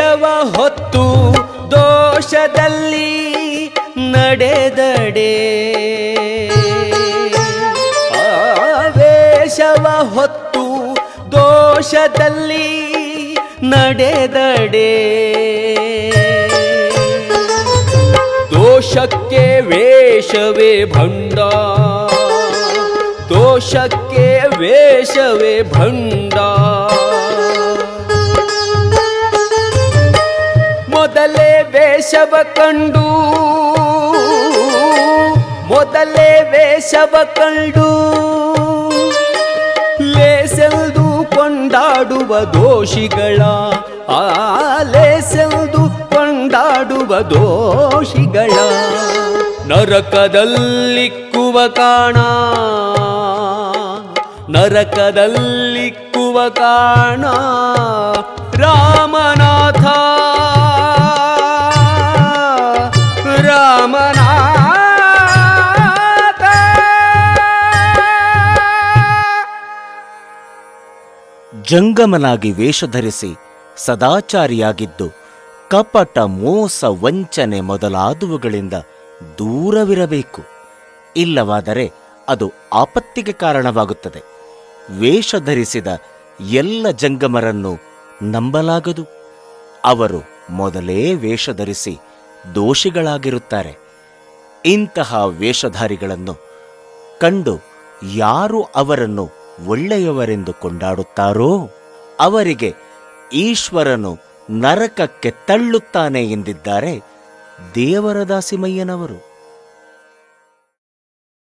ಹೊತ್ತು ದೋಷದಲ್ಲಿ ನಡೆದಡೆ. ಆವೇಶವ ಹೊತ್ತು ದೋಷದಲ್ಲಿ ನಡೆದಡೆ. ದೋಷಕ್ಕೆ ವೇಷವೇ ಭಂಡ. ದೋಷಕ್ಕೆ ವೇಷವೇ ಭಂಡ. ಮೊದಲೇ ವೇಷವ ಕಂಡು. ಮೊದಲೇ ವೇಷವ ಕಂಡು. ಲೇಸೆಲ್ದು ಕೊಂಡಾಡುವ ದೋಷಿಗಳ, ಆ, ಲೇಸೆಲ್ದು ಕೊಂಡಾಡುವ ದೋಷಿಗಳ. ನರಕದಲ್ಲಿಕ್ಕುವ ಕಾಣ ನರಕದಲ್ಲಿಕ್ಕುವ ಕಾಣ. ರಾಮನಾಥ ಜಂಗಮನಾಗಿ ವೇಷಧರಿಸಿ ಸದಾಚಾರಿಯಾಗಿದ್ದು ಕಪಟ ಮೋಸ ವಂಚನೆ ಮೊದಲಾದವುಗಳಿಂದ ದೂರವಿರಬೇಕು. ಇಲ್ಲವಾದರೆ ಅದು ಆಪತ್ತಿಗೆ ಕಾರಣವಾಗುತ್ತದೆ. ವೇಷಧರಿಸಿದ ಎಲ್ಲ ಜಂಗಮರನ್ನು ನಂಬಲಾಗದು. ಅವರು ಮೊದಲೇ ವೇಷಧರಿಸಿ ದೋಷಿಗಳಾಗಿರುತ್ತಾರೆ. ಇಂತಹ ವೇಷಧಾರಿಗಳನ್ನು ಕಂಡು ಯಾರು ಅವರನ್ನು ಒಳ್ಳೆಯವರೆಂದು ಕೊಂಡಾಡುತ್ತಾರೋ ಅವರಿಗೆ ಈಶ್ವರನು ನರಕಕ್ಕೆ ತಳ್ಳುತ್ತಾನೆ ಎಂದಿದ್ದಾರೆ ದೇವರ ದಾಸಿಮಯ್ಯನವರು